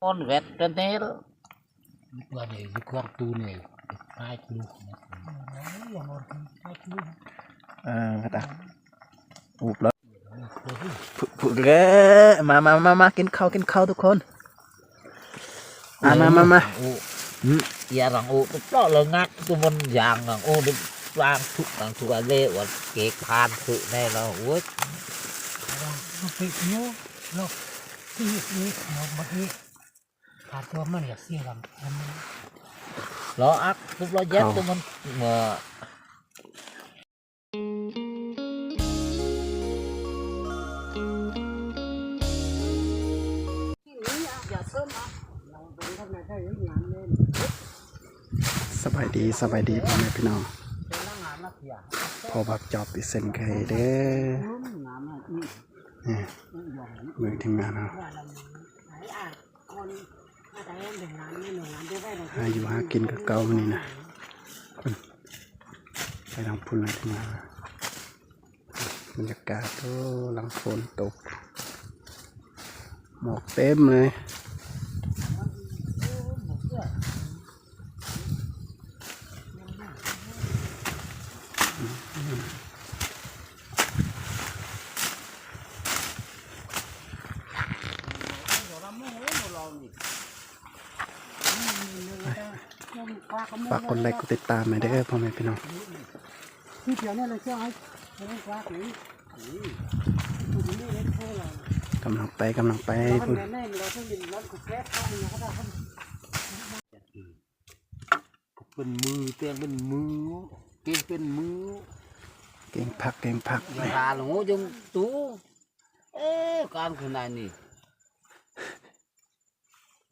con vẹt trên thế đó Là để cái con tu này hai tu อ่าก็ตาอุบแล้วผุผุเลยมามามามากินข้าวกินข้าวทุกคนอ่ามามามา ô dạ rằng ô đó là ngắt tôi muốn dạng rằng ô được lang thục rằng thục là lê và kế phan thự này là ui nó bị nhớ nó cái gì nó mất đi ขาดตัวมันอยากเสียลำอันนี้ lo ác lúc lo dép tôi muốn mà สบายดีสบายดีพ่อแม่พี่น้องพอบักจอบอีเซนไข่เด้อนี่มือทีมงานเรา หาอยู่หากินกับเก่ามันนี่นะคนไปทางพุ่นเลยทีมานเราบรรยากาศโอ้หลังฝนตก หมอกเต็มเลย ฝากกดไลค์กดติดตามหน่อยเด้อพ่อแม่พี่น้องที่เดียวเนี่ยเลยเชื่อให้ไม่ต้องควักหนีตัวนี้เล็กเท่าไหร่กำลังไปกำลังไปเราพุ่นแน่ๆเราต้องยินรถกุแก๊สเข้าเนี่ยก็ได้ bên mưa tiền bên mưa tiền bên mưa เก่งผักเก่งผัก ra là ngô trong tú ê con cái này nè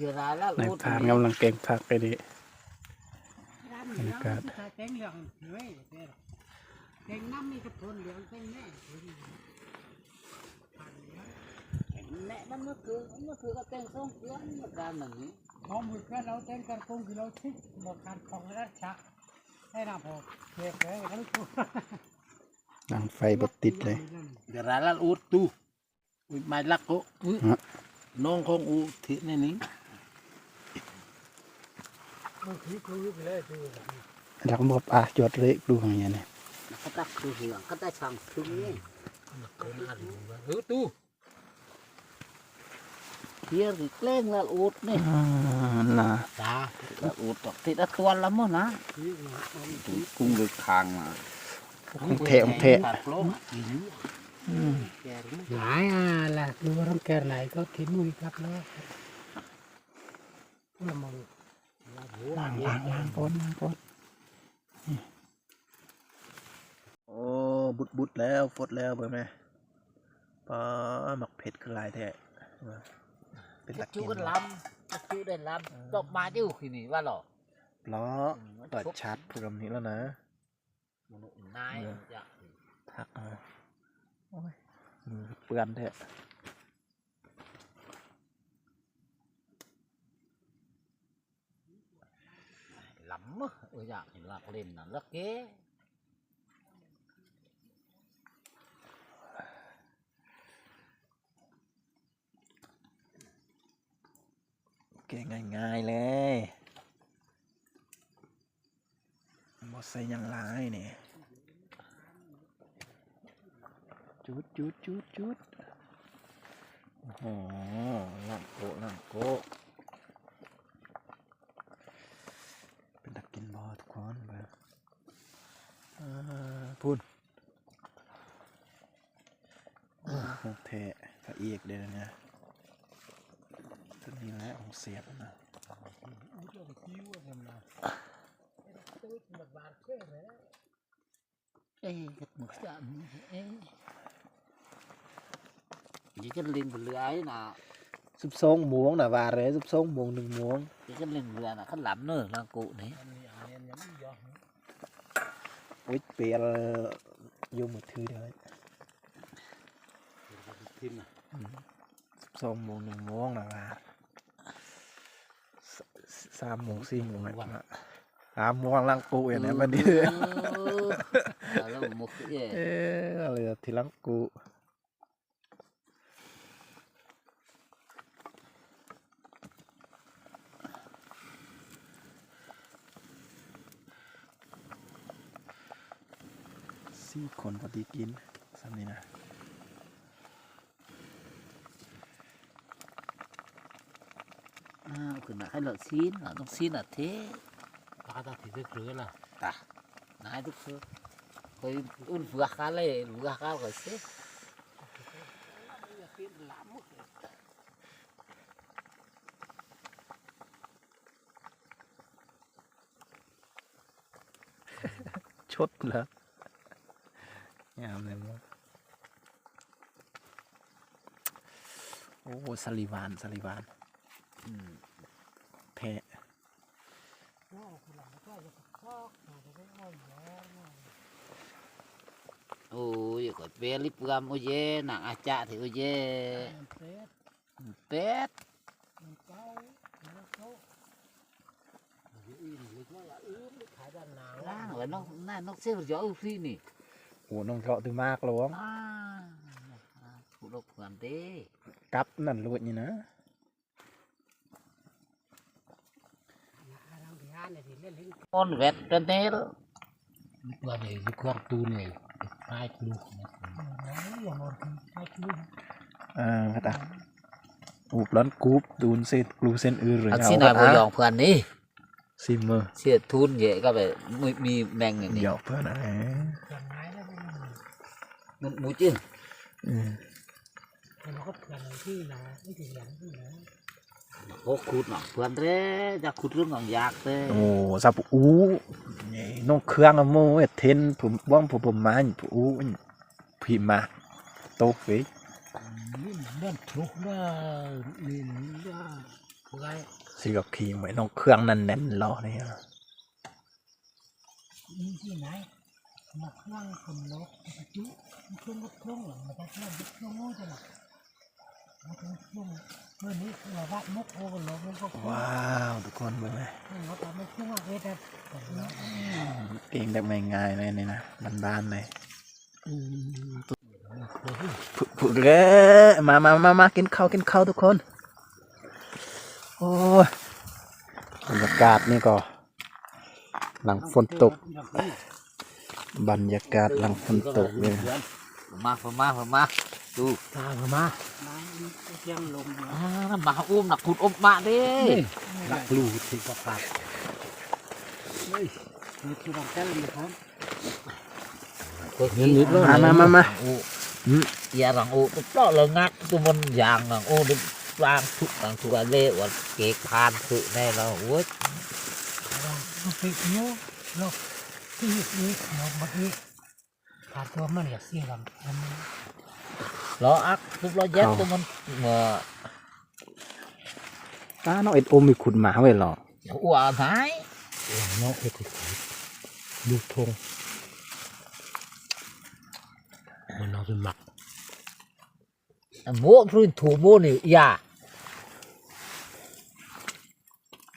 giờ ra là ใน út พานกำลังเก่งผักไปดิ บรรยากาศแตงเหลืองเฮ้ยแตงน้ำมีกระพนเหลืองแตงแน่ mẹ nó mới cười nó cười cái tên không tiếng nó ra mình nhỉ น้องมือแค่เราแตงกันคงที่เราชิดหมดการของรัชชะให้นะพอเก็บเลยเขาลูกดังไฟบดติดเลย giờ ra là út tu ui mai lắc cô ui Hả? non không u thịt này ní บางทีคุยไปเลย ดูแล้วก็บอกอะจอดเล็กดูอย่างเงี้ยเนี่ย cái ta cứ hiểu cái ta chẳng thương nhé ừ tu kia thì lên là út này อ่าน่ะ Dạ, là ụt đó. thì đã toan lắm rồi nè. Cung được hàng mà. ของเทะของเทะ Phạt lỗ. หลายอะล่ะดูว่าต้องแก่ไหนก็ทิ้งมือครับแล้วละมอง ล้างล้างล้างก้นล้างก้นนี่โอ้บุดบุดแล้วฟดแล้วเบิ่งไหมปลาหมักเผ็ดคือลายแท้เป็นตะ Chú กิน cần làm. Chú đây làm. Đọc mà chứ khi này ba lọ. ล้อเปิดชัดพูดแบบนี้แล้วนะ Nai. Dạ. Dạ. ทักเอาโอ้ยมือเปื้อนแท้ Lắm á. Ôi dạ, thì lạc lên là lắc kế. เก่งง่ายๆเลยบอใส่หยังหลายนี่จุดจุดจุดจุดโอ้โหล่างโกะล่างโกะเป็นตักกินบอทุกคนเบออ่า พูดโอเคพระเอกเดี๋ยวนี้ตัวนี้แหละของเสียบนะ Ê, thật một trận. Ê. Chỉ chân lên một lửa ấy là ซุปทรงหมวงนะว่าเลยซุปทรงหมวงหนึ่งหมวง chỉ chân lên lửa là khăn lắm nữa là cụ đấy วิทเปียรอยู่มือถือเลย thêm à ซุปทรงหมวงหนึ่งหมวงนะว่าสสามหมวงสี่หมวงไหนวะสาม หมวงลังกูอย่างนี้มันดี Đó là một cái gì เอ๊ะอะไรอะที่ลังกู สี่คนพอดีกินสำนี้นะอ้าวคือหนักให้เราซีนเราต้องซีนอะเท่ปากตาถือคือล่ะตานายทุกคนเคยอุ่นเฟือกกันเลยเฟือกกันก็เสียชดแล้ว งามเลยมั้งโอ้สลิวานสลิวานอืมแพะโอ้ยก็เปลิปกามโอ้ยหนังอาจารย์ที่โอ้ยเป็ดเป็ดเจ้าแล้วเขาอื่นหรือว่าอื่นขายด้านหนาวล่างแล้วน้องน่าน้องเสียบจ่ออุ้ฟรีนี่ โอ้น้องเจาะตือมากหลวงอ่าผู้ลบกันเด้กลับนั่นลวดนี่นะทางที่ห้าเนี่ยที่เล่นเล่นมอนเวทกันเด้อตัวเนี่ยยุควงตูเนี่ยตายลูกนะอย่างนอนตายลูกอ่าครับอะอูบร้อนกรูปดูนเซตกลูเซนอือหรืออันเงาสินายบ่ยองเพื่อนนี่ซิมเมอร์เสียทุนเยอะก็แบบมีมีแมงอย่างนี้หยอกเพื่อนอะไร อย่างไงแล้วมัน มันหมูจิ้นอืมมันก็เพื่อนที่นะไม่ถึงอย่างที่นะโอ้ขุดหน่อยเพื่อนเด้จะขุดเรื่องของยากเด้โอ้สับอูนี่น้องเครื่องอะโมเอเทนผมว่างผมผมมาผมอูพี่มาโตเฟยนี่เล่นทุกได้นี่ได้พวกไอ้สิกับขี่เหมือนน้องเครื่องนั่นแน่นรอเนี่ยนี่ที่ไหน มาเครื่องคนนกจุเครื่องก็เครื่องหลังมันก็เครื่องเครื่องโง่จังหวะมันเครื่องเมื่อนี้เราวัดนกโอ้กันนกมันก็ว้าวทุกคนเบิ่งเลยนกมันเครื่องเวทแบบเก่งแบบง่ายๆเลยนี่นะบ้านๆเลยผุดเลยมามามามากินข้าวกินข้าวทุกคน โอ้ยบรรยากาศนี่ก็ หลังฝนตก บรรยากาศหลังฝนตกเลยมาเพิ่มมาเพิ่มมาดูตาเข้ามายังลมอ่ามาอุ้มหนักขุดอมมาเด้หลักลูที่ก็ขาดเฮ้ยนี่คือเราแก้ลมเลยครับนิดมามามามาโอ้ยาหลังโอ้ตุ๊บเปล่าเลยงักตัวมันยางหลังโอ้ดิวางทุกหลังทุกอันเละวันเกกพานคือแน่เราโอ้ยเราไปเนี้ยเรา ที่นี้เราบัดนี้ขาดตัวมันอยากเสียลำมันล้ออักทุบล้อแยกตัวมันเมื่อตาน้องเอ็ดโอมมีขุดหมาไว้หรออ้วนหายหลังนอกไปติดดูทงมันเอาไปหมักหมูพรุ่นถูหมูนี่ยา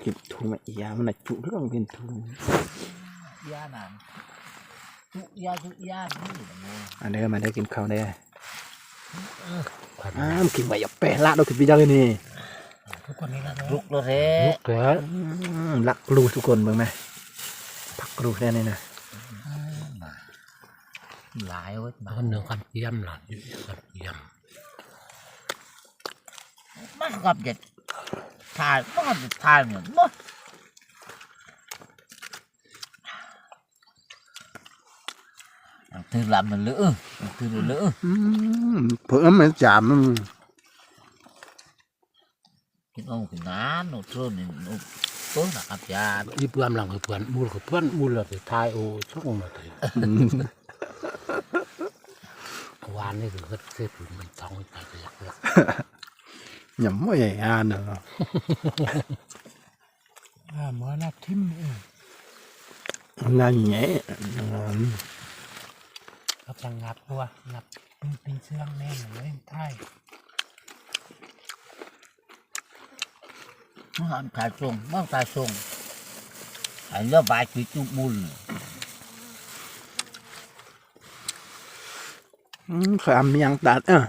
เก็บทุนมาอียามันน่ะจุเรื่องเป็นทุน ยาหนังจุยาจุยานี่หมูอันเด้อมาได้อกินข้าวได้ออ้ามกินไว้อย่าแปะละเราขึ้นไปยังเลยนี่ทุกคนนี่ละลุกแล้วเร่ลุกแล้วอืมลักรูทุกคนเบิ่งไหมพักรูแน่นี่นะหลายเว้ยมามันหนึ่งกันเยี่ยมหลังกันเยี่ยมมันกับเด็ดทายมันกับเด็ดทายเหมือนมั้ งตื่นหลับมันเลยตื่นเลยอืมเพิ่มมันจามมันกินองกินน้ำหนูทนนี่หนูต้นนะครับยาอีเพื่อนหลังเพื่อนมูลกับ เพื่อนมูลเลยทายโอ้ช่องมาเลยวานนี่คือเสื้อผืนมันท้องไปเลยหย่ำว่าใหญ่อ่านเนาะอ่าหมอนับทิมเองงานแง่กับจังงับตัวงับมันเป็นเชื่องแน่นเลยไทยมันทายทรงมันทายทรงไอ้เรื่องบายจุจุบุญอืมเคยอำยังตัดอะ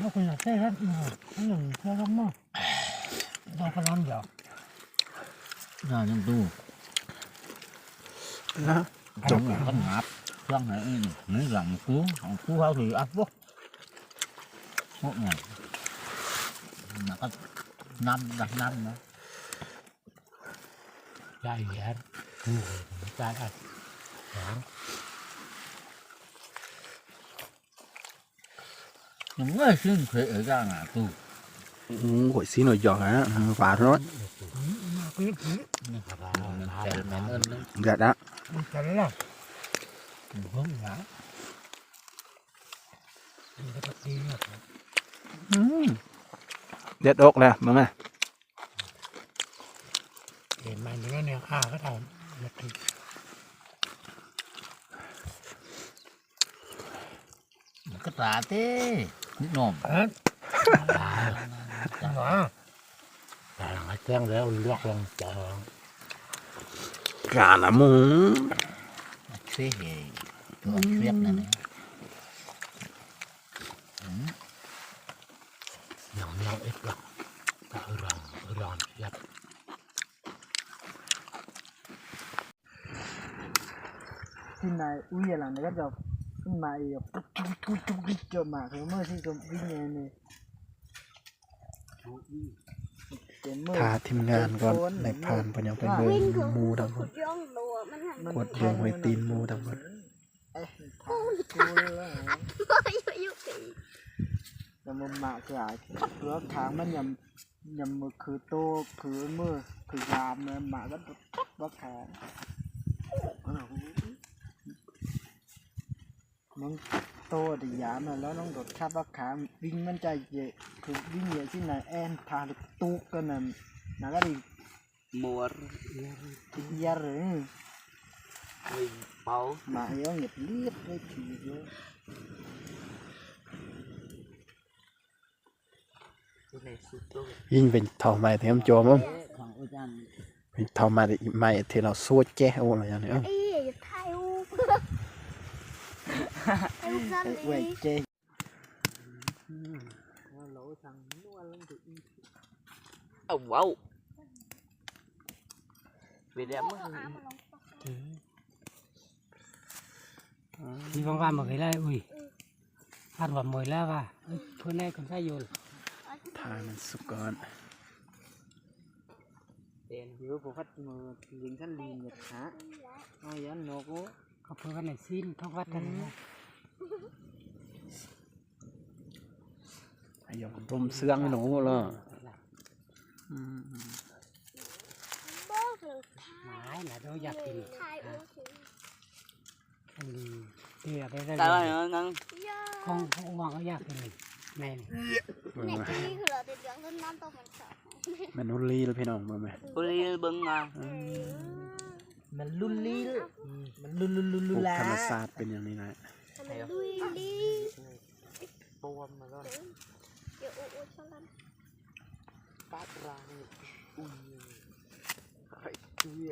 nó cũng là cái rất nhiều cái này cái lắm mà đâu có lắm giờ น่ายังดูนะจบก็งับเครื่องไหนนี่นี่หลังกูของกูเขาถืออัพวะพวกไงมันก็น้ำดักน้ำนะใหญ่แย่ดูใจอะหางยังไม่ซึ่งเคย ở ra ngã tu อืมหวยซีหน่อยหยอกนะฝาดร้อน นี่ครับ mình chạy mạnh hơn đấy เดือดละจะได้ล่ะ không ngã นี่ก็จะดีอะ อืมเด็ดอกเลยมึงไงเห็นมันอย่างนี้เนี่ยข้าก็ทำมาถึง cái tà thế nôm เอ๊ะจังหวะแต่หลังแจ้งแล้วลวกลงจองกาละหมู thế thì tôi biết này này หนังเราเอ็ดหลักกะรองรอนยัดที่นายอุ้ยหลังนี้ก็จะขึ้นมาอีกปุ๊บทุบทุบทุบเจอมาคือเมื่อที่จะวิ่งเนี่ย นี่เต็มมือพาทีมงานก่อนในพานเพนยังไปเบิ่งหมูทั้งหมขุดดย่องตัวมันหันมันกดเบิ่งหวยตีนหมูทั้งหมดเอ้ยทางกูแล้วมาอยู่กี่แต่มันมาคืออะไรรถทางมันยำยำมือคือโตคือมือคือยามเนี่ยหมาก็ตับรถแขนมึง โตดิยามน่ะแล้วน้องโดดทับรถขาวิ่งมันใจเยอะคือวิ่งเยอะที่ไหนแอนพาลูกตุกกันน่ะน่ะก็ดิ mua ติยาหรือ mình bao หมาเยอะเงียบเรียบเลยผีเยอะ cái này sụt tôi ยิ่งเป็นทองไม้เทียมโจมมั้ง thằng ôi chan เป็นทองไม้ไม้ที่เถ่ายรูปนั่นไอ้ดิเว้ยเจ ông wow vì đẹp quá นี่ว่างๆมาเคยได้อุ้ยพาดว่าเมยแล้วว่ะเพื่อนได้คนใช้โยนทามันสุกก่ อนเต็นหิวผมพัดมือยิงท่านลีนเนี่ยฮะเอายันนกเขาเพื่อนในสิ้นท้องวัดมเสื่องหนูเลยอืมบอกเลยหมายนะเราอยากกินอันนี้เตี้ยได้ได้ cái này nó nâng ย่าของของมองเขาอยากกินแม่นี่เบิ่งในมาที่คือเราติดเรื่องต้นน้ำต้มมันสดแมันนุลีลพี่น้องเบิ่งไหม uli bưng à มันลุนลีลมันลุนลุลุนปลุลูนกลาธรรมศาสตร์เป็นอย่างนี้นะ ลุยดีปวมมาแล้วเดี๋ยวอู้อู้ชลันปาดรางอุ้ย